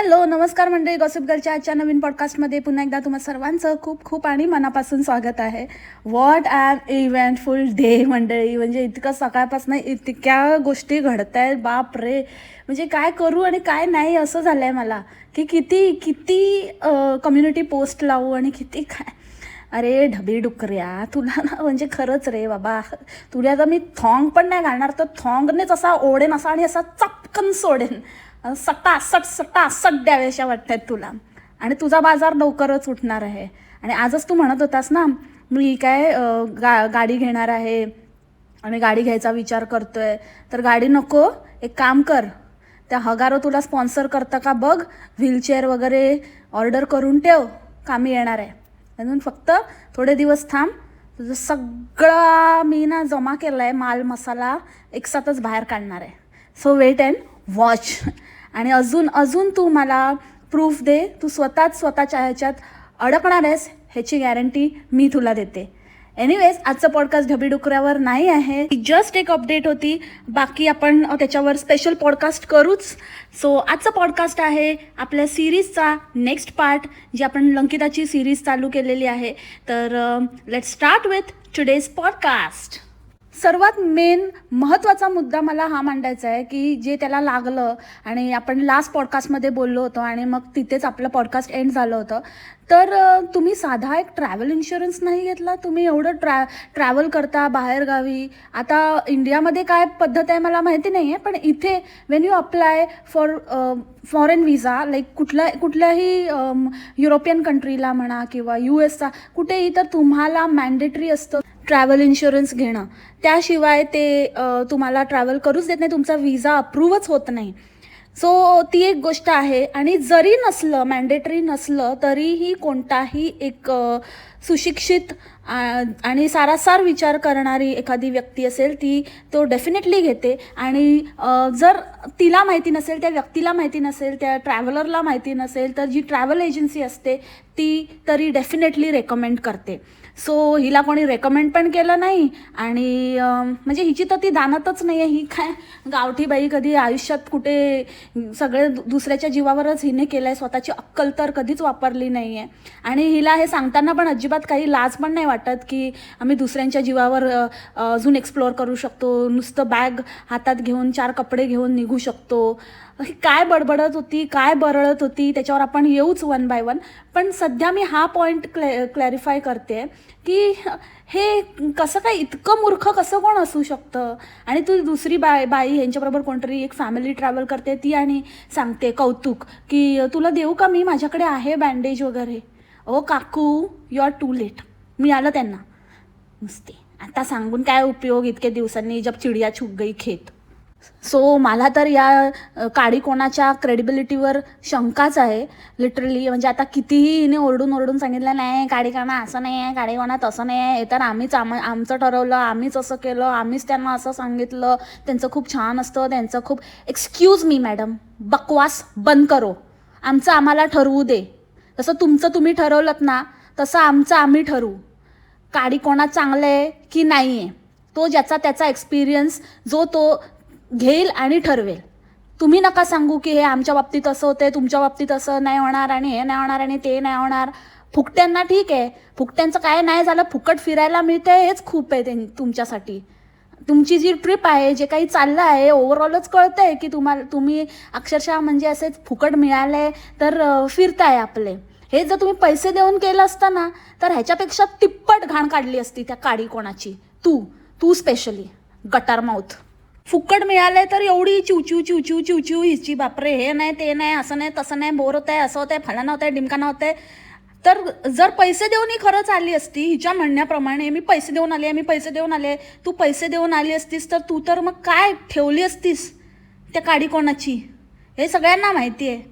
Hello नमस्कार मंडळी gossip गर्लच्या आजच्या नवीन पॉडकास्टमध्ये पुन्हा एकदा तुम्हा सर्वांचं खूप खूप आणि मनापासून स्वागत आहे. व्हॉट ॲन इव्हेंटफुल डे मंडळी. म्हणजे इतकं सकाळपासून इतक्या गोष्टी घडत आहेत बाप रे म्हणजे काय करू आणि काय नाही असं झालं आहे मला. की किती किती कम्युनिटी पोस्ट लावू आणि किती काय. अरे ढबी डुकऱ्या तुला ना म्हणजे खरंच रे बाबा. तुला आता मी थॉंग पण नाही घालणार तर थॉंगनेच असा ओढेन असा आणि असा चपकन सोडेन. सट्टा सट सट्टा सट द्याव्याशा आहेत तुला. आणि तुझा बाजार लवकरच उठणार आहे. आणि आजच तू म्हणत होतास ना मी काय गा गाडी घेणार आहे आणि गाडी घ्यायचा विचार करतोय तर गाडी नको एक काम कर. त्या हगारो तुला स्पॉन्सर करतं का बघ व्हीलचेअर वगैरे ऑर्डर करून ठेव कामी येणार आहे. म्हणून फक्त थोडे दिवस थांब तुझं सगळा मी ना जमा केला आहे माल मसाला एकसाथच बाहेर काढणार आहे. सो वेट अँड वॉच आणि अजून अजून तू मला प्रूफ दे. तू स्वतःच स्वतःच्या ह्याच्यात अडकणार आहेस ह्याची गॅरंटी मी तुला देते. एनिवेज आजचं पॉडकास्ट ढबी डुकऱ्यावर नाही आहे. जस्ट एक अपडेट होती. बाकी आपण त्याच्यावर स्पेशल पॉडकास्ट करूच. सो आजचं पॉडकास्ट आहे आपल्या सिरीजचा नेक्स्ट पार्ट जी आपण लंकिताची सिरीज चालू केलेली आहे. तर let start with today's podcast सर्वात मेन महत्त्वाचा मुद्दा मला हा मांडायचा आहे की जे त्याला लागलं आणि आपण लास्ट पॉडकास्टमध्ये बोललो होतो आणि मग तिथेच आपलं पॉडकास्ट एंड झालं होतं. तर तुम्ही साधा एक ट्रॅव्हल इन्शुरन्स नाही घेतला? तुम्ही एवढं ट्रॅ ट्रॅव्हल करता बाहेरगावी. आता इंडियामध्ये काय पद्धत आहे मला माहिती नाही आहे पण इथे when you apply for foreign visa like कुठल्या कुठल्याही युरोपियन कंट्रीला म्हणा किंवा यू एसचा कुठेही तर तुम्हाला मॅन्डेटरी असतं. ट्रॅव्हल इन्शुरन्स घेणं. त्याशिवाय ते तुम्हाला ट्रॅव्हल करूच देत नाही तुमचा विजा अप्रूव्हच होत नाही. सो ती एक गोष्ट आहे. आणि जरी नसलं मॅन्डेटरी नसलं तरीही कोणताही एक सुशिक्षित आणि सारासार विचार करणारी एखादी व्यक्ती असेल ती तो डेफिनेटली घेते. आणि जर तिला माहिती नसेल त्या व्यक्तीला माहिती नसेल त्या ट्रॅव्हलरला माहिती नसेल तर जी ट्रॅव्हल एजन्सी असते ती तरी डेफिनेटली रेकमेंड करते. सो हिला कोणी रेकमेंड पण केलं नाही आणि म्हणजे हिची तर ती दानतच नाही आहे ही काय गावठी बाई कधी आयुष्यात कुठे सगळे दुसऱ्याच्या जीवावरच हिने केलं आहे स्वतःची अक्कल तर कधीच वापरली नाही आहे आणि हिला हे सांगताना पण अजिबात काही लाज पण नाही वाटत की आम्ही दुसऱ्यांच्या जीवावर अजून एक्सप्लोअर करू शकतो. नुसतं बॅग हातात घेऊन चार कपडे घेऊन निघू शकतो. काय बडबडत होती काय बरळत होती त्याच्यावर आपण येऊच वन बाय वन पण सध्या मी हा पॉईंट क्लॅ क्लॅरिफाय करते की हे कसं काय इतकं मूर्ख कसं कोण असू शकतं? आणि तू दुसरी बाय बाई ह्यांच्याबरोबर कोणतरी एक फॅमिली ट्रॅव्हल करते ती आणि सांगते कौतुक की तुला देऊ का मी? माझ्याकडे आहे बँडेज वगैरे. ओ काकू यू आर टू लेट मी आलं त्यांना. नुसते. आता सांगून काय उपयोग इतके दिवसांनी जब चिडिया छुप गई खेत. सो मला तर या काडी कोणाच्या क्रेडिबिलिटीवर शंकाच आहे. लिटरली म्हणजे आता कितीही हिने ओरडून ओरडून सांगितलं नाही काडी कोणा असं नाही आहे काडी कोणा तसं नाही आहे तर आम्हीच आम आमचं ठरवलं आम्हीच असं केलं आम्हीच त्यांना असं सांगितलं. त्यांचं खूप छान असतं त्यांचं खूप एक्सक्यूज मी मॅडम बकवास बंद करो. आमचं आम्हाला ठरवू दे. जसं तुमचं तुम्ही ठरवलं ना तसं आमचं आम्ही ठरवू. काडी कोणा चांगलं आहे की नाही आहे तो ज्याचा त्याचा एक्सपिरियन्स जो तो घेईल आणि ठरवेल. तुम्ही नका सांगू की हे आमच्या बाबतीत असं होतं तुमच्या बाबतीत असं नाही होणार आणि हे नाही होणार आणि ते नाही होणार. फुकट्यांना ठीक आहे. फुकट्यांचं काय नाही झालं फुकट फिरायला मिळते हेच खूप आहे ते तुमच्यासाठी. तुमची जी ट्रिप आहे जे काही चाललं आहे ओव्हरऑलच कळतं आहे की तुम्हाला तुम्ही अक्षरशः म्हणजे असेच फुकट मिळाले तर फिरताय आपले. हे जर तुम्ही पैसे देऊन केलं असतं ना तर ह्याच्यापेक्षा तिप्पट घाण काढली असती त्या काडी कोणाची. तू तू स्पेशली गटार माऊथ फुकट मिळाले तर एवढी चिवचिव चिवचिव चिवचिव हिची बापरे हे नाही ते नाही असं नाही तसं नाही बोर होत आहे असं होत आहे फलाना होत आहे डिमकाना होत आहे तर जर पैसे देऊन ही खरंच आली असती हिच्या म्हणण्याप्रमाणे मी पैसे देऊन आले आहे मी पैसे देऊन आले तू पैसे देऊन आली असतीस तर तू तर मग काय ठेवली असतीस त्या काडी कोणाची? हे सगळ्यांना माहिती आहे.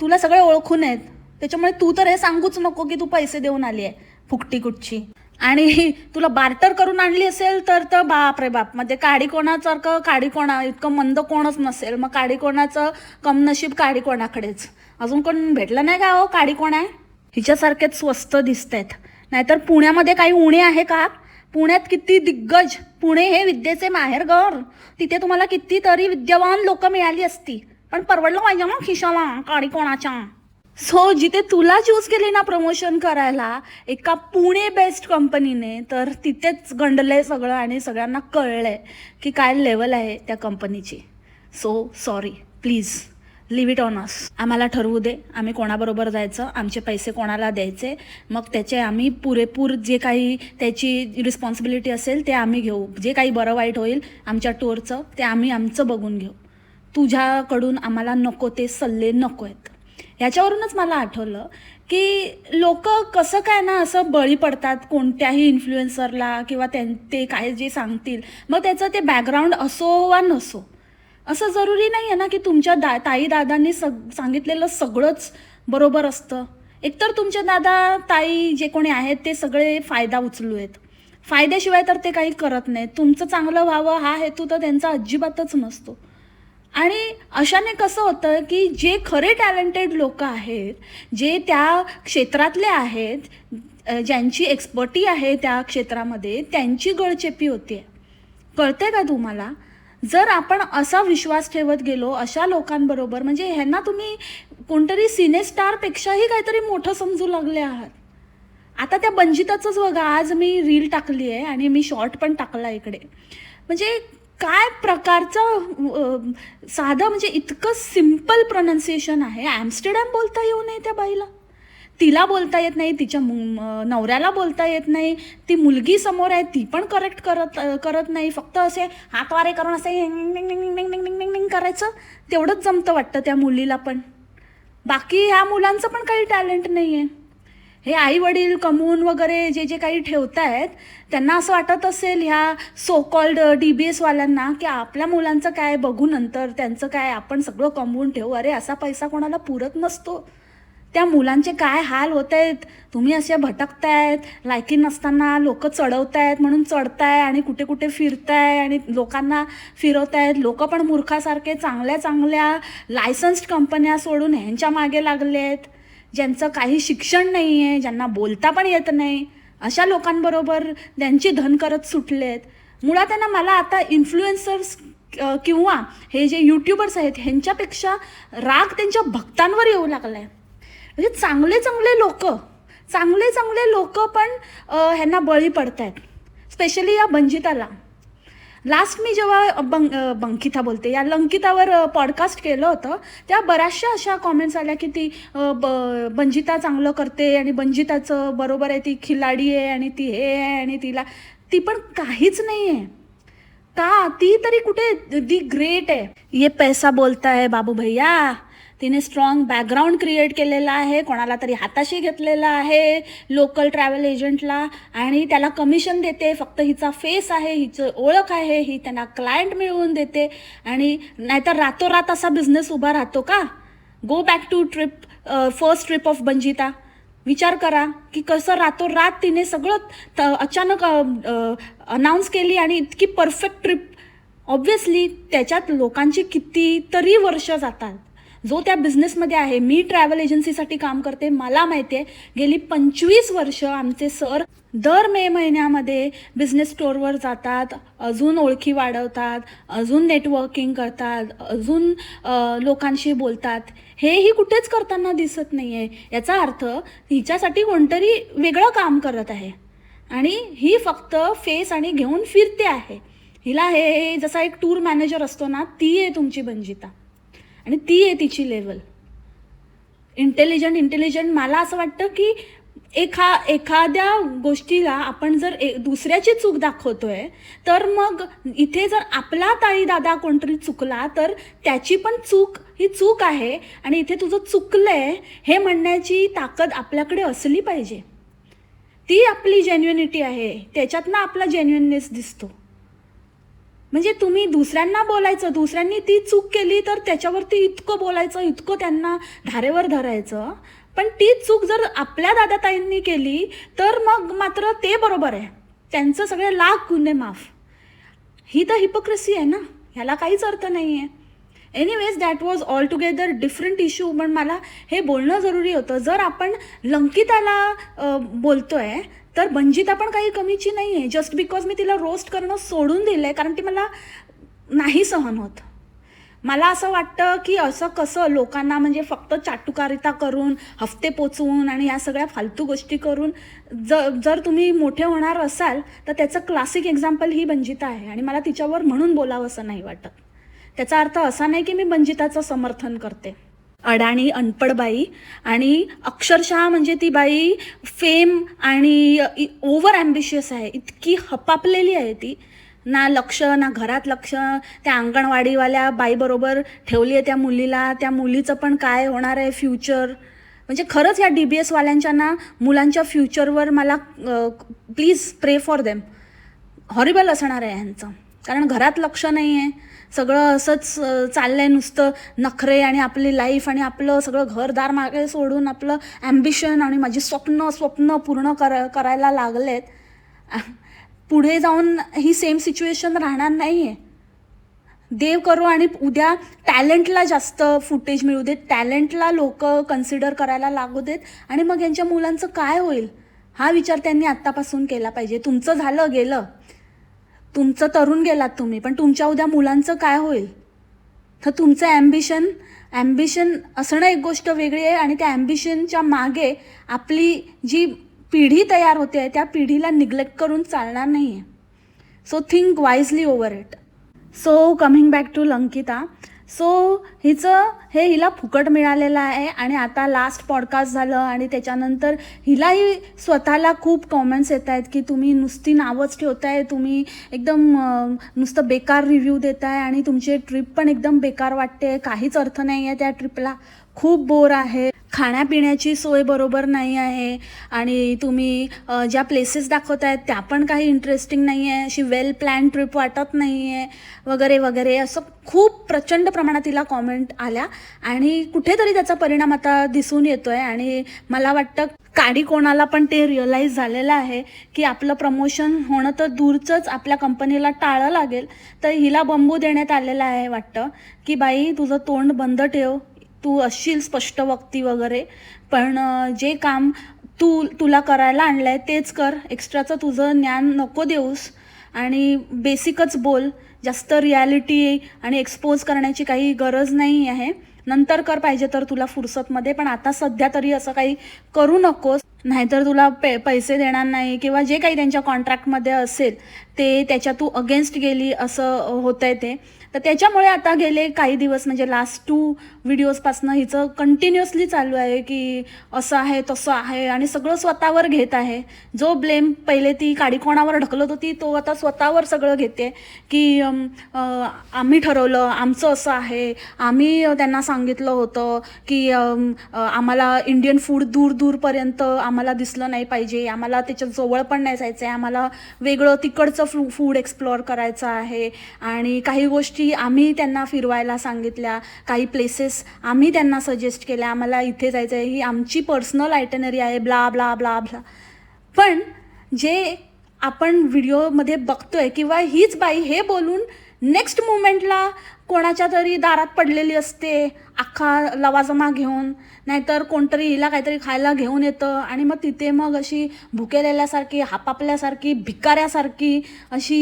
तुला सगळे ओळखून आहेत. त्याच्यामुळे तू तर हे सांगूच नको की तू पैसे देऊन आली आहे फुकटी कुठची. आणि तुला बार्टर करून आणली असेल तर तर बाप रे बाप. म्हणजे काडी कोणासारखं काडी कोणा इतकं मंद कोणच नसेल. मग काडी कोणाचं कमनशीब काडी कोणाकडेच अजून कोण भेटलं नाही का हो काडी कोण आहे हिच्यासारखेच स्वस्त दिसत आहेत नाहीतर पुण्यामध्ये काही उणे आहे का? पुण्यात किती दिग्गज. पुणे हे विद्येचे माहेरघर तिथे तुम्हाला कितीतरी विद्यवान लोक मिळाली असती. पण परवडलं पाहिजे मग खिशाला काडी कोणाच्या सो जिथे तुला चूज केली ना प्रमोशन करायला एका पुणे बेस्ट कंपनीने तर तिथेच गंडलंय सगळं आणि सगळ्यांना कळलंय की काय लेवल आहे त्या कंपनीची so sorry please leave it on us आम्हाला ठरवू दे आम्ही कोणाबरोबर जायचं आमचे पैसे कोणाला द्यायचे मग त्याचे आम्ही पुरेपूर जे काही त्याची रिस्पॉन्सिबिलिटी असेल ते आम्ही घेऊ. जे काही बरं वाईट होईल आमच्या टूरचं ते आम्ही आमचं बघून घेऊ. तुझ्याकडून आम्हाला नको ते सल्ले नको आहेत. ह्याच्यावरूनच मला आठवलं की लोक कसं काय ना असं बळी पडतात कोणत्याही इन्फ्लुएन्सरला किंवा त्यां ते काय जे सांगतील. मग त्याचं ते बॅकग्राऊंड असो वा नसो. असं जरुरी नाही आहे ना की तुमच्या दा ताई दादांनी सग सांगितलेलं सगळंच बरोबर असतं. एकतर तुमचे दादा ताई जे कोणी आहेत ते सगळे फायदा उचलू आहेत. फायद्याशिवाय तर ते काही करत नाहीत. तुमचं चांगलं व्हावं हा हेतू तर त्यांचा अजिबातच नसतो. आणि अशाने कसं होतं की जे खरे टॅलेंटेड लोक आहेत जे त्या क्षेत्रातले आहेत ज्यांची एक्सपर्टी आहे त्या क्षेत्रामध्ये त्यांची गळचेपी होते कळते का तुम्हाला? जर आपण असा विश्वास ठेवत गेलो अशा लोकांबरोबर म्हणजे ह्यांना तुम्ही कोणतरी सिनेस्टारपेक्षाही काहीतरी मोठं समजू लागले आहात. आता त्या बंजिताचंच बघा आज मी रील टाकली आहे आणि मी शॉर्ट पण टाकला इकडे. म्हणजे काय प्रकारचं साधं म्हणजे इतकं सिंपल प्रनाऊन्सिएशन आहे. ॲम्स्टरडॅम बोलता येऊ नये त्या बाईला. तिला बोलता येत नाही तिच्या नवऱ्याला बोलता येत नाही. ती मुलगी समोर आहे ती पण करेक्ट करत करत नाही. फक्त असे हातवारे करून असे करायचं. तेवढंच जमतं वाटतं त्या मुलीला पण. बाकी ह्या मुलांचं पण काही टॅलेंट नाही आहे हे आई वडील कमवून वगैरे जे जे काही ठेवत आहेत त्यांना असं वाटत असेल ह्या सो कॉल्ड डी बी एसवाल्यांना की आपल्या मुलांचं काय बघू नंतर त्यांचं काय आपण सगळं कमवून ठेवू. अरे असा पैसा कोणाला पुरत नसतो. त्या मुलांचे काय हाल होत आहेत तुम्ही असे भटकतायत लायकी नसताना लोक चढवतायत म्हणून चढताय आणि कुठे कुठे फिरताय आणि लोकांना फिरवतायत. लोक पण मूर्खासारखे चांगल्या चांगल्या लायसन्स्ड कंपन्या सोडून ह्यांच्या मागे लागले आहेत ज्यांचं काही शिक्षण नाही आहे ज्यांना बोलता पण येत नाही अशा लोकांबरोबर त्यांची धन करत सुटलेत. मुळात त्यांना मला आता इन्फ्लुएन्सर्स किंवा हे जे यूट्यूबर्स आहेत ह्यांच्यापेक्षा राग त्यांच्या भक्तांवर येऊ लागला आहे म्हणजे चांगले चांगले लोक चांगले चांगले लोक पण ह्यांना बळी पडत आहेत स्पेशली या बंजिताला. लास्ट मी जेव्हा बंग बंकिता बोलते या लंकितावर पॉडकास्ट केलं होतं त्या बऱ्याचशा अशा कॉमेंट्स आल्या की ती ब बंजिता चांगलं करते आणि बंजिताचं बरोबर आहे ती खिलाडी आहे आणि ती हे आहे आणि तिला ती पण काहीच नाही आहे का? ती तरी कुठे दी ग्रेट आहे. ये पैसा बोलता है बाबू भैया. तिने स्ट्रॉंग बॅकग्राऊंड क्रिएट केलेला आहे. कोणाला तरी हाताशी घेतलेला आहे लोकल ट्रॅव्हल एजंटला आणि त्याला कमिशन देते. फक्त हिचा फेस आहे हिचं ओळख आहे ही त्यांना क्लायंट मिळवून देते. आणि नाहीतर रातोरात असा बिझनेस उभा राहतो का? Go back to trip first trip off बंजिता. विचार करा की कसं रातोरात तिने सगळं त अचानक अनाऊन्स केली आणि इतकी परफेक्ट ट्रिप ऑब्व्हियसली त्याच्यात लोकांची कितीतरी वर्ष जातात. जो त्या बिझनेसमध्ये आहे मी ट्रॅव्हल एजन्सीसाठी काम करते मला माहिती आहे गेली पंचवीस वर्ष आमचे सर दर मे महिन्यामध्ये बिझनेस स्टोअरवर जातात अजून ओळखी वाढवतात अजून नेटवर्किंग करतात अजून लोकांशी बोलतात. हेही कुठेच करताना दिसत नाही आहे याचा अर्थ हिच्यासाठी कोणतरी वेगळं काम करत आहे. आणि ही फक्त फेस आणि घेऊन फिरते आहे. हिला हे हे जसा एक टूर मॅनेजर असतो ना ती आहे तुमची बंजिता. आणि ती आहे तिची लेवल इंटेलिजंट इंटेलिजंट मला असं वाटतं की एखा एखाद्या गोष्टीला आपण जर ए दुसऱ्याची चूक दाखवतोय तर मग इथे जर आपला ताई दादा कोणतरी चुकला तर त्याची पण चूक ही चूक आहे आणि इथे तुझं चुकलंय हे म्हणण्याची ताकद आपल्याकडे असली पाहिजे. ती आपली जेन्युनिटी आहे. त्याच्यातनं आपला जेन्युननेस दिसतो. म्हणजे तुम्ही दुसऱ्यांना बोलायचं दुसऱ्यांनी ती चूक केली तर त्याच्यावरती इतकं बोलायचं इतकं त्यांना धारेवर धरायचं. पण ती चूक जर आपल्या दादाताईंनी केली तर मग मात्र ते बरोबर आहे. त्यांचं सगळे लाख गुन्हे माफ. ही तर हिपोक्रेसी आहे ना? ह्याला काहीच अर्थ नाही आहे anyways that was all together different issue पण मला हे बोलणं जरुरी होतं. जर आपण लंकिताला बोलतो बोलतोय तर बंजिता पण काही कमीची नाही आहे जस्ट बिकॉज मी तिला रोस्ट करणं सोडून दिलं आहे कारण ती मला नाही सहन होत. मला असं वाटतं की असं कसं लोकांना म्हणजे फक्त चाटुकारिता करून हफ्ते पोचवून आणि या सगळ्या फालतू गोष्टी करून जर जर तुम्ही मोठे होणार असाल तर त्याचं क्लासिक एक्झाम्पल ही बंजिता आहे. आणि मला तिच्यावर म्हणून बोलावं असं नाही वाटत. त्याचा अर्थ असा नाही की मी बंजिताचं समर्थन करते. अडाणी अनपड बाई. आणि अक्षरशः म्हणजे ती बाई फेम आणि ओव्हर ॲम्बिशियस आहे. इतकी हपापलेली आहे ती. ना लक्ष ना घरात लक्ष. त्या अंगणवाडीवाल्या बाईबरोबर ठेवली आहे त्या मुलीला. त्या मुलीचं पण काय होणार आहे फ्युचर म्हणजे खरंच या डी बी एसवाल्यांच्या ना मुलांच्या फ्युचरवर मला प्लीज प्रे फॉर देम हॉरिबल असणार आहे ह्यांचं. कारण घरात लक्ष नाही आहे सगळं असंच चाललं चाललंय नुसतं नखरे आणि आपली लाईफ आणि आपलं सगळं घरदार मागे सोडून आपलं ॲम्बिशन आणि माझी स्वप्न स्वप्न पूर्ण कर करायला लागलेत. पुढे जाऊन ही सेम सिच्युएशन राहणार नाही आहे देव करो आणि उद्या टॅलेंटला जास्त फुटेज मिळू देत टॅलेंटला लोक कन्सिडर करायला लागू देत आणि मग यांच्या मुलांचं काय होईल? हा विचार त्यांनी आत्तापासून केला पाहिजे. तुमचं झालं गेलं. तुमचं तरुण गेलात तुम्ही पण तुमच्या उद्या मुलांचं काय होईल? तर तुमचं ॲम्बिशन ॲम्बिशन असणं एक गोष्ट वेगळी आहे आणि त्या ॲम्बिशनच्या मागे आपली जी पिढी तयार होते आहे त्या पिढीला निग्लेक्ट करून चालणार नाही आहे so think wisely over it so coming back to Lankita so हिचं हे हिला फुकट मिळालेलं आहे आणि आता लास्ट पॉडकास्ट झालं आणि त्याच्यानंतर हिलाही स्वतःला खूप कॉमेंट्स येत आहेत की तुम्ही नुसती नावच ठेवताय तुम्ही एकदम नुसतं बेकार रिव्ह्यू देताय आणि तुमची ट्रिप पण एकदम बेकार वाटते काहीच अर्थ नाही आहे त्या ट्रिपला खूप बोर आहे. खाण्यापिण्याची सोय बरोबर नाही आहे आणि तुम्ही ज्या प्लेसेस दाखवत आहेत त्या पण काही इंटरेस्टिंग नाही आहे अशी वेल प्लॅन ट्रिप वाटत नाही आहे वगैरे वगैरे असं खूप प्रचंड प्रमाणात तिला कॉमेंट आल्या आणि कुठेतरी त्याचा परिणाम आता दिसून येतो आहे आणि मला वाटतं काडी कोणाला पण ते रिअलाईज झालेलं आहे की आपलं प्रमोशन होणं तर दूरचंच आपल्या कंपनीला टाळं लागेल तर हिला बंबू देण्यात आलेला आहे वाटतं की बाई तुझं तोंड बंद ठेव. तू असशील स्पष्ट वक्ती वगैरे पण जे काम तू तुला करायला आणलं आहे तेच कर. एक्स्ट्राचं तुझं ज्ञान नको देऊस. आणि बेसिकच बोल. जास्त रियालिटी आणि एक्सपोज करण्याची काही गरज नाही आहे. नंतर कर पाहिजे तर तुला फुरसतमध्ये पण आता सध्या तरी असं काही करू नकोस. नाहीतर तुला पे पैसे देणार नाही किंवा जे काही त्यांच्या कॉन्ट्रॅक्टमध्ये असेल ते त्याच्या तू अगेन्स्ट गेली असं होतंय ते. तर त्याच्यामुळे आता गेले काही दिवस म्हणजे लास्ट टू व्हिडिओजपासनं हिचं कंटिन्युअसली चालू आहे की असं आहे तसं आहे आणि सगळं स्वतःवर घेत आहे. जो ब्लेम पहिले ती काडीकोणावर ढकलत होती तो आता स्वतःवर सगळं घेते की आम्ही ठरवलं आमचं असं आहे. आम्ही त्यांना सांगितलं होतं की आम्हाला इंडियन फूड दूर दूरपर्यंत आम्हाला दिसलं नाही पाहिजे. आम्हाला त्याच्याजवळ पण नाही जायचं आहे आम्हाला वेगळं तिकडचं फ्रू फूड एक्सप्लोअर करायचं आहे. आणि काही गोष्टी आम्ही त्यांना फिरवायला सांगितल्या. काही प्लेसेस आम्ही त्यांना सजेस्ट केल्या. आम्हाला इथे जायचं आहे ही आमची पर्सनल आयटनरी आहे. ब्ला ब्ला ब्ला ब्ला पण जे आपण व्हिडिओमध्ये बघतोय किंवा हीच बाई हे बोलून नेक्स्ट मुमेंटला कोणाच्या तरी दारात पडलेली असते अख्खा लवाजमा घेऊन. नाहीतर कोणतरी हिला काहीतरी खायला घेऊन येतं आणि मग तिथे मग अशी भुकेलेल्यासारखी हापापल्यासारखी भिकाऱ्यासारखी अशी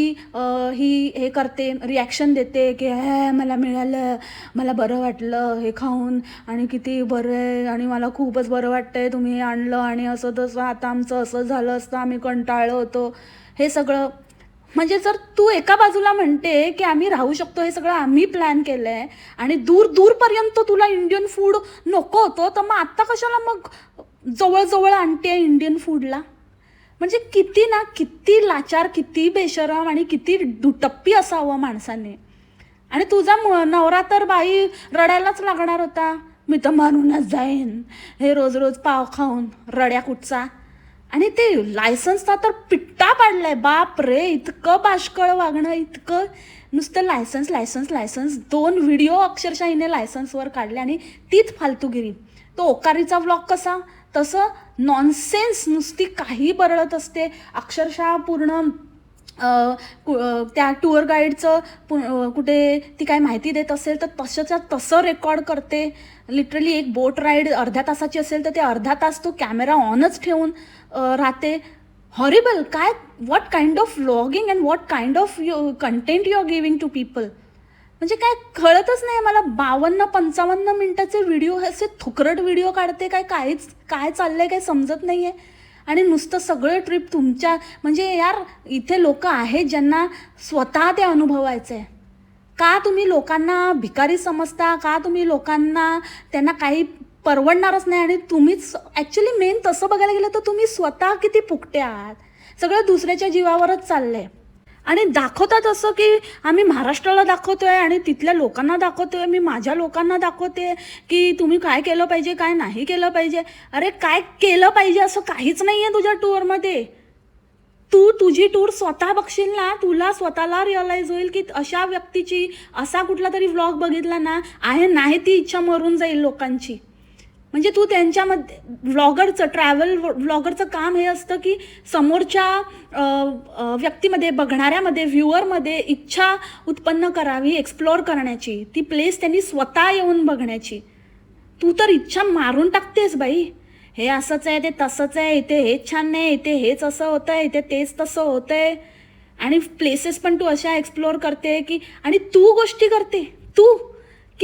ही हे करते रिॲक्शन देते की हे मला मिळालं मला बरं वाटलं हे खाऊन आणि किती बरं आहे आणि मला खूपच बरं वाटतं आहे तुम्ही आणलं आणि असं तसं आता आमचं असं झालं असतं आम्ही कंटाळलो होतो. हे सगळं म्हणजे जर तू एका बाजूला म्हणते की आम्ही राहू शकतो हे सगळं आम्ही प्लॅन केलं आहे आणि दूर दूरपर्यंत तुला इंडियन फूड नको होतं तर मग आत्ता कशाला मग जवळजवळ आणते इंडियन फूडला म्हणजे किती ना किती लाचार किती बेशरम आणि किती दुटप्पी असावं माणसाने. आणि तुझा नवरा तर बाई रडायलाच लागणार होता. मी तर मारूनच जाईन. हे रोज रोज पाव खाऊन रड्या कुठचा? आणि ते लायसन्सचा तर पिट्टा पाडलाय. बाप रे इतकं बाष्कळ वागणं इतकं नुसतं लायसन्स लायसन्स लायसन्स. दोन व्हिडिओ अक्षरशः हिने लायसन्सवर काढले आणि तीच फालतूगिरी. तो ओकारीचा व्लॉग कसा? तसं नॉनसेन्स नुसती काही बरळत असते. अक्षरशः पूर्ण कु- त्या टूर गाईडचं पु- कुठे ती काय माहिती देत असेल तर तसंच्या तसं रेकॉर्ड करते. लिटरली एक बोट राईड अर्ध्या तासाची असेल तर ते अर्धा तास तो कॅमेरा ऑनच ठेवून राहते. हॉरिबल काय what kind of vlogging and what kind of you content you are giving to people म्हणजे काय कळतच नाही मला. बावन्न पंचावन्न मिनटाचे व्हिडिओ असे थुकरट व्हिडिओ काढते काय काहीच काय चाललंय काय समजत नाही आहे आणि नुसतं सगळं ट्रिप तुमच्या म्हणजे यार इथे लोक आहेत ज्यांना स्वतः ते अनुभवायचं आहे का तुम्ही लोकांना भिकारी समजता? का तुम्ही लोकांना त्यांना काही परवडणारच नाही? आणि तुम्हीच ॲक्च्युली मेन तसं बघायला गेलं तर तुम्ही स्वतः किती पुकटे आहात? सगळं दुसऱ्याच्या जीवावरच चाललं आहे आणि दाखवतात असं की आम्ही महाराष्ट्राला दाखवतो आहे आणि तिथल्या लोकांना दाखवतो आहे मी माझ्या लोकांना दाखवते की तुम्ही काय केलं पाहिजे काय नाही केलं पाहिजे. अरे काय केलं पाहिजे असं काहीच नाही आहे तुझ्या टूरमध्ये. तू तुझी टूर स्वतः बघशील ना तुला स्वतःला रिअलाईज होईल की अशा व्यक्तीची असा कुठला तरी व्लॉग बघितला ना आहे नाही ती इच्छा मरून जाईल लोकांची. म्हणजे तू त्यांच्यामध्ये व्लॉगरचं ट्रॅव्हल व्लॉगरचं काम हे असतं की समोरच्या व्यक्तीमध्ये बघणाऱ्यामध्ये व्ह्युअरमध्ये इच्छा उत्पन्न करावी एक्सप्लोअर करण्याची. ती प्लेस त्यांनी स्वतः येऊन बघण्याची. तू तर इच्छा मारून टाकतेस बाई. हे असंच आहे ते तसंच आहे इथे हेच छान नाही इथे हेच असं होतं आहे इथे तेच तसं होतंय. आणि प्लेसेस पण तू अशा एक्सप्लोअर करते की आणि तू गोष्टी करते. तू.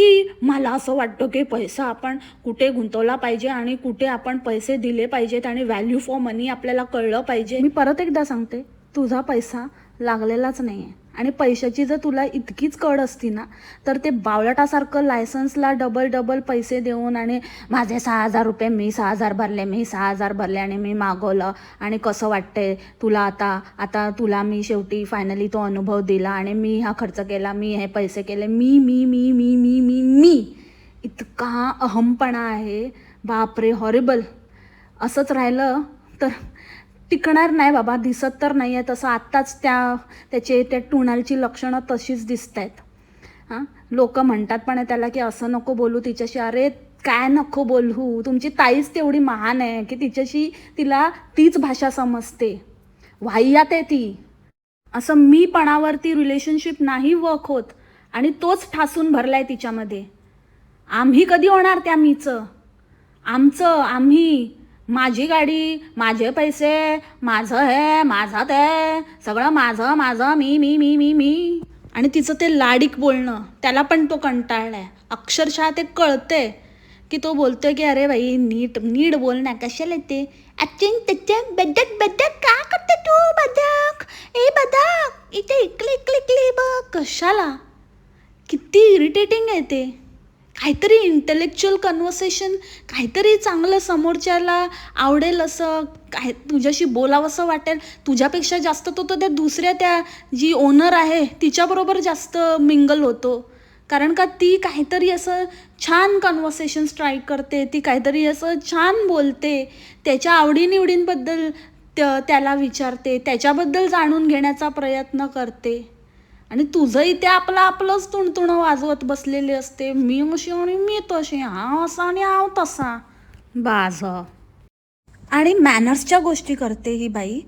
की मला असं वाटतं की पैसा आपण कुठे गुंतवला पाहिजे आणि कुठे आपण पैसे दिले पाहिजेत आणि व्हॅल्यू फॉर मनी आपल्याला कळलं पाहिजे. मी परत एकदा सांगते तुझा पैसा लागलेलाच नाही आहे आणि पैशाची जर तुला इतकीच कड असती ना तर ते बावळटासारखं लायसन्सला डबल डबल पैसे देऊन आणि माझे सहा हजार रुपये मी सहा हजार भरले मी सहा हजार भरले आणि मी मागवलं. आणि कसं वाटतंय तुला आता आता तुला मी शेवटी फायनली तो अनुभव दिला आणि मी हा खर्च केला मी हे पैसे केले मी मी मी मी मी मी मी. इतका अहमपणा आहे. बापरे हॉरिबल असंच राहिलं तर टिकणार नाही बाबा दिसत तर नाही आहे तसं आत्ताच त्या त्याचे त्या टुणालची लक्षणं तशीच दिसत आहेत हां? लोक म्हणतात पण आहे त्याला की असं नको बोलू तिच्याशी. अरे काय नको बोलू? तुमची ताईच तेवढी महान आहे की तिच्याशी तिला तीच भाषा समजते. वाह्यात आहे ती. असं मीपणावरती रिलेशनशिप नाही वर्क होत आणि तोच ठासून भरलाय तिच्यामध्ये. आम्ही कधी होणार त्या मीचं? आमचं आम्ही माझी गाडी माझे पैसे माझं हे माझं ते सगळं माझं माझं मी मी मी मी मी. आणि तिचं ते लाडीक बोलणं त्याला पण तो कंटाळलाय. अक्षरशः ते कळते की तो बोलतोय की अरे बाई नीट नीट बोल ना कशाला ते? अचिंग त्याच्या बदक बदक का करते तू बदक? ए बदक इथे इकली इकली इकली बघ कशाला? किती इरिटेटिंग आहे ते. काहीतरी इंटेलेक्च्युअल कन्व्हर्सेशन काहीतरी चांगलं समोरच्याला आवडेल असं काय तुझ्याशी बोलावंसं वाटेल. तुझ्यापेक्षा जास्त तो तर त्या दुसऱ्या त्या जी ओनर आहे तिच्याबरोबर जास्त मिंगल होतो. कारण का ती काहीतरी असं छान कन्व्हर्सेशन स्ट्राईक करते ती काहीतरी असं छान बोलते. त्याच्या आवडीनिवडींबद्दल त्याला विचारते त्याच्याबद्दल जाणून घेण्याचा प्रयत्न करते. आणि तुझं इथे आपलं आपलंच तुणतुणं वाजवत बसलेले असते. मी अशी आणि मी तशी हा असा आणि हा तसा. बाज आणि मॅनर्सच्या गोष्टी करते ही बाई.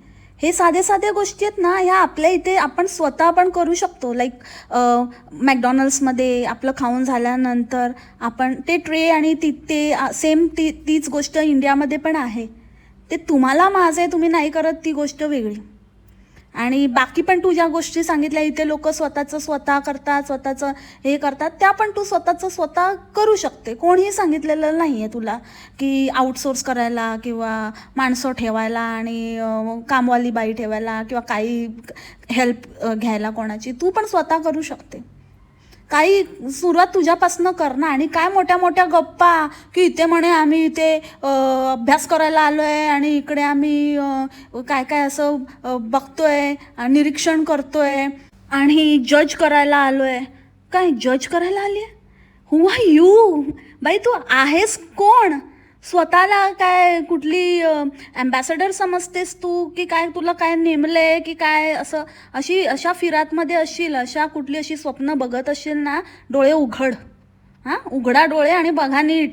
हे साधे साध्या गोष्टी आहेत ना ह्या आपल्या इथे आपण स्वतः पण करू शकतो. लाईक मॅकडॉनल्ड्समध्ये आपलं खाऊन झाल्यानंतर आपण ते ट्रे आणि ती ते सेम ती तीच गोष्ट इंडियामध्ये पण आहे. ते तुम्हाला माझं आहे तुम्ही नाही करत ती गोष्ट वेगळी. आणि बाकी पण तू ज्या गोष्टी सांगितल्या इथे लोक स्वतःचं स्वतः करतात स्वतःचं हे करतात त्या पण तू स्वतःचं स्वतः करू शकते. कोणीही सांगितलेलं नाही आहे तुला की आउटसोर्स करायला किंवा माणसं ठेवायला आणि कामवाली बाई ठेवायला किंवा काही हेल्प घ्यायला कोणाची. तू पण स्वतः करू शकते. काही सुरुवात तुझ्यापासनं कर ना. आणि काय मोठ्या मोठ्या गप्पा की इथे म्हणे आम्ही इथे अभ्यास करायला आलो आहे आणि इकडे आम्ही काय काय असं बघतो बघतोय निरीक्षण निरीक्षण करतोय आणि जज करायला आलो आहे काय जज करायला आली आहे हु आर यू बाई तू आहेस कोण? स्वतःला काय कुठली अँबॅसेडर समजतेस तू? की काय तुला काय नेमलंय? की काय असं? अशी अशा फिरातमध्ये असशील अशा कुठली अशी स्वप्न बघत असशील ना डोळे उघड. हां? उघडा डोळे आणि बघा नीट.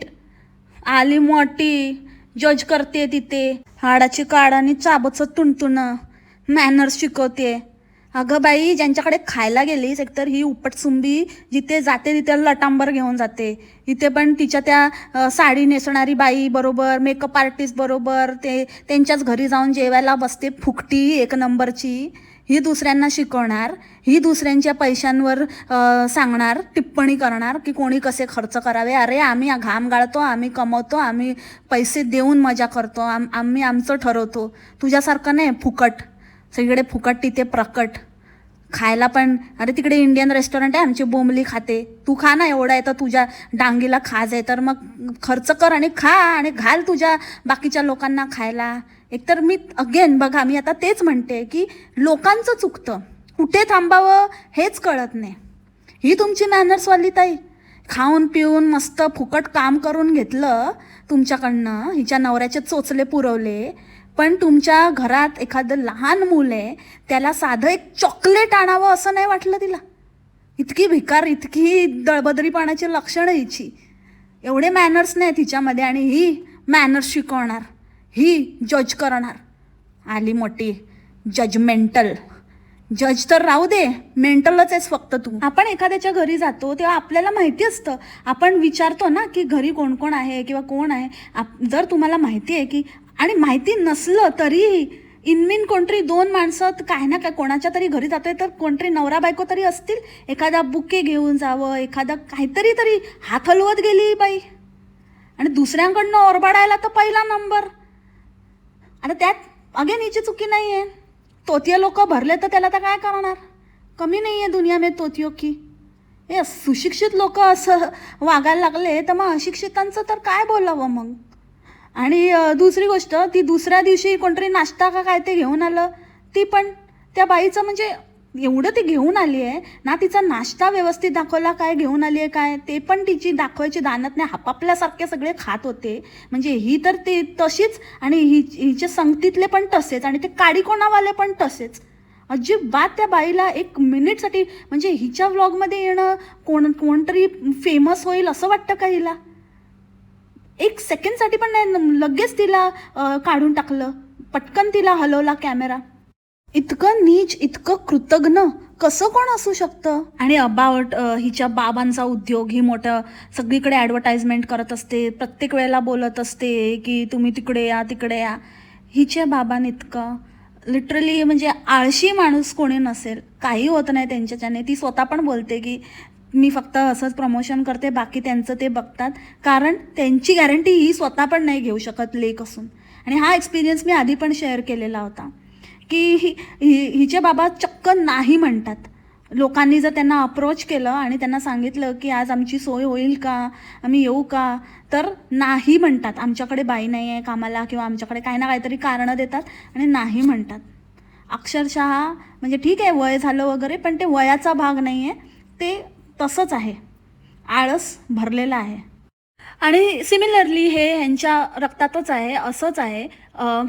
आली मोठी जज करते तिथे. हाडाची काड आणि चाबचं तुणतुणं. मॅनर्स शिकवते. अगं बाई ज्यांच्याकडे खायला गेलीस एकतर ही उपटसुंबी जिथे जाते तिथे लटांबर घेऊन जाते. इथे पण तिच्या त्या साडी नेसणारी बाई बरोबर मेकअप आर्टिस्ट बरोबर ते त्यांच्याच घरी जाऊन जेवायला बसते फुकटी एक नंबरची. ही दुसऱ्यांना शिकवणार ही दुसऱ्यांच्या पैशांवर सांगणार टिप्पणी करणार की कोणी कसे खर्च करावे. अरे आम्ही घाम गाळतो आम्ही कमवतो आम्ही पैसे देऊन मजा करतो आम आम्ही आमचं ठरवतो. तुझ्यासारखं नाही फुकट. सगळीकडे फुकट तिथे प्रकट. खायला पण अरे तिकडे इंडियन रेस्टॉरंट आहे आमची बोंबली खाते. तू खा ना एवढा आहे तर तुझ्या डांगीला खाज आहे. तर मग खर्च कर आणि खा आणि घाल तुझ्या बाकीच्या लोकांना खायला. एकतर मी अगेन बघा मी आता तेच म्हणते की लोकांचं चुकतं. कुठे थांबावं हेच कळत नाही. ही तुमची मॅनर्सवाली ताई. खाऊन पिऊन मस्त फुकट काम करून घेतलं तुमच्याकडनं. हिच्या नवऱ्याचे चोचले पुरवले. पण तुमच्या घरात एखादं लहान मूल आहे त्याला साधं एक चॉकलेट आणावं असं नाही वाटलं तिला? इतकी भिकार इतकी दळबदरीपणाची लक्षणं हिची. एवढे मॅनर्स नाही तिच्यामध्ये आणि ही मॅनर्स शिकवणार ही जज करणार. आली मोठी जजमेंटल जज तर राहू दे मेंटलच आहेस फक्त तू. आपण एखाद्याच्या घरी जातो तेव्हा आपल्याला माहिती असतं. आपण विचारतो ना की घरी कोण कोण आहे किंवा कोण आहे? आप जर तुम्हाला माहिती आहे की आणि माहिती नसलं तरीही इनमिन कोणतरी दोन माणसं काय ना काय कोणाच्या तरी घरी जातोय तर कोणतरी नवरा बायको तरी असतील. एखादा बुके घेऊन जावं एखादा काहीतरी तरी हात हलवत गेली बाई. आणि दुसऱ्यांकडनं ओरबाडायला तर पहिला नंबर. आता त्यात अगेन हिची चुकी नाही आहे तोतिया लोक भरले तर त्याला तर काय करणार? कमी नाही आहे दुनिया में तोतियो की. हे सुशिक्षित लोक असं वागायला लागले तर मग अशिक्षितांचं तर काय बोलावं मग? आणि दुसरी गोष्ट ती दुसऱ्या दिवशी कोणतरी नाश्ता का काय ते घेऊन आलं ती पण त्या बाईचं म्हणजे एवढं ती घेऊन आली आहे ना तिचा नाश्ता व्यवस्थित दाखवला काय घेऊन आली आहे काय ते पण तिची दाखवायची दानत नाही हापापल्यासारखे सगळे खात होते. म्हणजे ही तर ते तशीच आणि हि हिच्या संगतीतले पण तसेच आणि ते काडी कोणावाले पण तसेच. अजिबात त्या बाईला एक मिनिटसाठी म्हणजे हिच्या व्लॉगमध्ये येणं कोण कोणतरी फेमस होईल असं वाटतं का हिला? एक सेकंडसाठी पण नाही लगेच तिला काढून टाकलं. पटकन तिला हलवला कॅमेरा इतकं नीच इतकं कृतज्ञ. कसं कोण असू शकतं? आणि अबावट हिच्या बाबांचा उद्योग ही मोठं सगळीकडे ॲडव्हर्टाइजमेंट करत असते. प्रत्येक वेळेला बोलत असते की तुम्ही तिकडे या तिकडे या. हिच्या बाबांनी इतकं लिटरली म्हणजे आळशी माणूस कोणी नसेल. काही होत नाही त्यांच्याच्याने. ती स्वतः पण बोलते की मी फक्त असंच प्रमोशन करते बाकी त्यांचं ते बघतात. कारण त्यांची गॅरंटी ही स्वतः पण नाही घेऊ शकत लेक असून. आणि हा एक्सपिरियन्स मी आधी पण शेअर केलेला होता. की हि हि- हिचे बाबा चक्क नाही म्हणतात. लोकांनी जर त्यांना अप्रोच केलं आणि त्यांना सांगितलं की आज आमची सोय होईल का आम्ही येऊ का तर नाही म्हणतात. आमच्याकडे बाई नाही आहे कामाला किंवा आमच्याकडे काही ना काहीतरी कारणं देतात आणि नाही म्हणतात. अक्षरशः म्हणजे ठीक आहे वय झालं वगैरे पण ते वयाचा भाग नाही आहे ते तसंच आहे. आळस भरलेला आहे. आणि सिमिलरली हे ह्यांच्या रक्तातच आहे असंच आहे.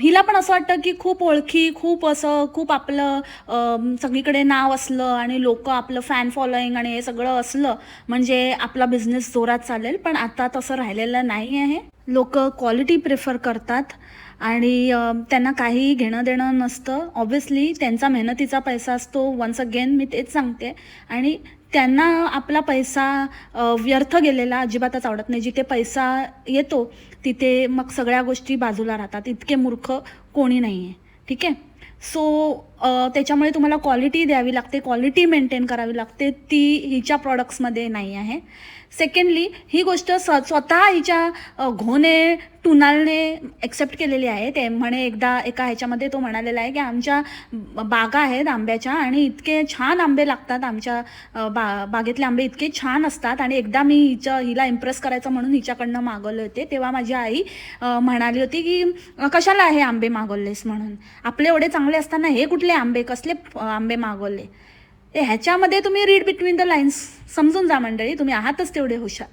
हिला पण असं वाटतं की खूप ओळखी खूप असं खूप आपलं सगळीकडे नाव असलं आणि लोक आपलं फॅन फॉलोईंग आणि हे सगळं असलं म्हणजे आपला बिझनेस जोरात चालेल. पण आता तसं राहिलेलं नाही आहे. लोक क्वालिटी प्रिफर करतात आणि त्यांना काही घेणं देणं नसतं. ऑब्व्हियसली त्यांचा मेहनतीचा पैसा असतो. वन्स अगेन मी तेच सांगते. आणि त्यांना आपला पैसा व्यर्थ गेलेला अजिबातच आवडत नाही. जिथे पैसा येतो तिथे मग सगळ्या गोष्टी बाजूला राहतात. इतके मूर्ख कोणी नाही आहे ठीक आहे? सो त्याच्यामुळे तुम्हाला क्वालिटी द्यावी लागते क्वालिटी मेंटेन करावी लागते ती हिच्या प्रॉडक्ट्समध्ये नाही आहे. सेकंडली ही गोष्ट स स्वतः हिच्या घोने टुनालने एक्सेप्ट केलेली आहे. ते म्हणे एकदा एका ह्याच्यामध्ये तो म्हणालेला आहे की आमच्या बागा आहेत आंब्याच्या आणि इतके छान आंबे लागतात आमच्या बा बागेतले आंबे इतके छान असतात आणि एकदा मी हिच्या हिला इम्प्रेस करायचं म्हणून हिच्याकडनं मागवले होते तेव्हा माझी आई म्हणाली होती की कशाला हे आंबे मागवलेस? म्हणून. आपले एवढे चांगले असताना हे कुठले आंबे कसले आंबे मागवले? ते ह्याच्यामध्ये तुम्ही रीड बिटवीन द लाईन्स समजून जा मंडळी तुम्ही आहातच तेवढे हुशार.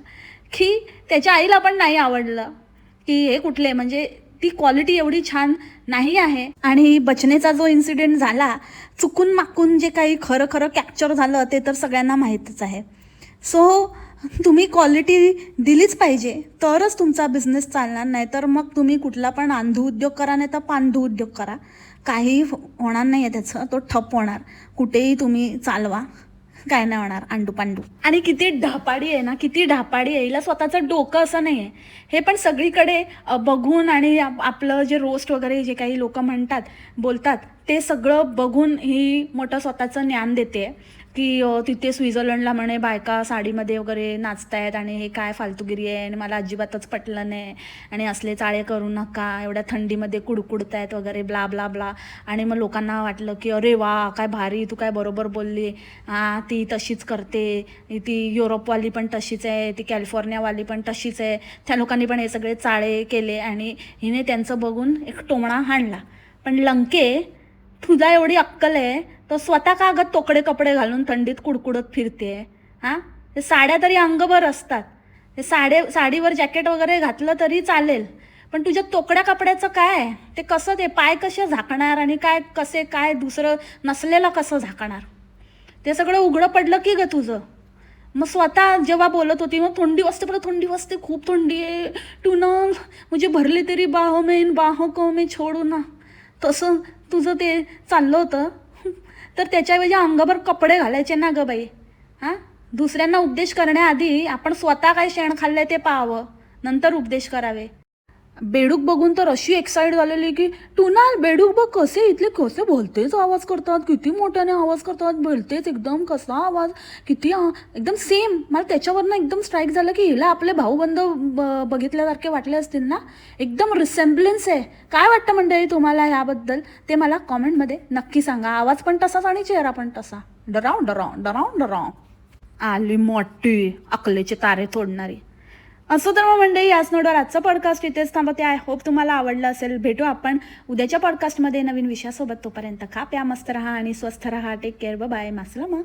की त्याच्या आईला पण नाही आवडलं की हे कुठले? म्हणजे ती क्वालिटी एवढी छान नाही आहे. आणि बचनेचा जो इन्सिडेंट झाला चुकून माकून जे काही खरं खरं कॅप्चर झालं ते तर सगळ्यांना माहीतच आहे. सो तुम्ही क्वालिटी दिलीच पाहिजे. तरच तुमचा बिझनेस चालणार नाही तर मग तुम्ही कुठला पण आंधू उद्योग करा नाही तर पांधू उद्योग करा. काही होणार नाही आहे त्याचं. तो ठप होणार. कुठेही तुम्ही चालवा. काय नाही होणार. अंडू पांडू. आणि किती ढापाडी आहे ना किती ढापाडी आहे. हिला स्वतःचं डोकं असं नाही आहे हे पण सगळीकडे बघून आणि आपलं जे रोस्ट वगैरे जे काही लोक म्हणतात बोलतात ते सगळं बघून ही मोठं स्वतःचं ज्ञान देते की तिथे स्वित्झर्लंडला म्हणे बायका साडीमध्ये वगैरे नाचतायत आणि हे काय फालतूगिरी आहे आणि मला अजिबातच पटलं नाही आणि असले चाळे करू नका एवढ्या थंडीमध्ये कुडकुडतायत वगैरे ब्ला ब्ला ब्ला. आणि मग लोकांना वाटलं की अरे वा काय भारी तू काय बरोबर बोलली. हां ती तशीच करते. ती युरोपवाली पण तशीच आहे ती कॅलिफोर्नियावाली पण तशीच आहे. त्या लोकांनी पण हे सगळे चाळे केले आणि हिने त्यांचं बघून एक टोमणा हाणला. पण लंके तुझा एवढी अक्कल आहे? तर स्वतः का अगं तोकडे कपडे घालून थंडीत कुडकुडत फिरते हां? हे साड्या तरी अंगभर असतात. हे साडे साडीवर जॅकेट वगैरे घातलं तरी चालेल. पण तुझ्या तोकड्या कपड्याचं काय? ते कसं ते पाय कसे झाकणार आणि काय कसे काय दुसरं नसलेलं कसं झाकणार? ते सगळं उघडं पडलं की ग तुझं? मग स्वतः जेव्हा बोलत होती मग थंडी वाजते पण थंडी वाजते खूप थंडी आहे. तू म्हणजे भरली तरी बाहो मेन बाहो को मी छोडू ना. तसं तुझं ते चाललं होतं. तर त्याच्याऐवजी अंगाभर कपडे घालायचे ना गं बाई. हां? दुसऱ्यांना उपदेश करण्याआधी आपण स्वतः काय शेण खाल्लं ते पाहावं. नंतर उपदेश करावे. बेडूक बघून तर अशी एक्साइट झालेली की तू ना बेडूक बघ कसे इथले कसे बोलतेच आवाज करतात किती मोठ्याने आवाज करतात बोलतेच एकदम कसा आवाज किती आ- एकदम सेम मला त्याच्यावरनं एकदम स्ट्राईक झालं की हिला आपले भाऊबंद ब- बघितल्यासारखे वाटले असतील ना? एकदम रिसेम्ब्लन्स आहे. काय वाटतं मंडळी तुम्हाला ह्याबद्दल? ते मला कॉमेंटमध्ये नक्की सांगा. आवाज पण तसाच आणि चेहरा पण तसा. डराव डराव डराव डराव. आली मोठी अकलेचे तारे तोडणारी. असो तर मग मंडळी याच नोडवर आजचं पॉडकास्ट इथेच थांबते. आय होप तुम्हाला आवडलं असेल. भेटू आपण उद्याच्या पॉडकास्टमध्ये नवीन विषयासोबत. तोपर्यंत खा प्या मस्त राहा आणि स्वस्थ राहा. टेक केअर बाय मासला मग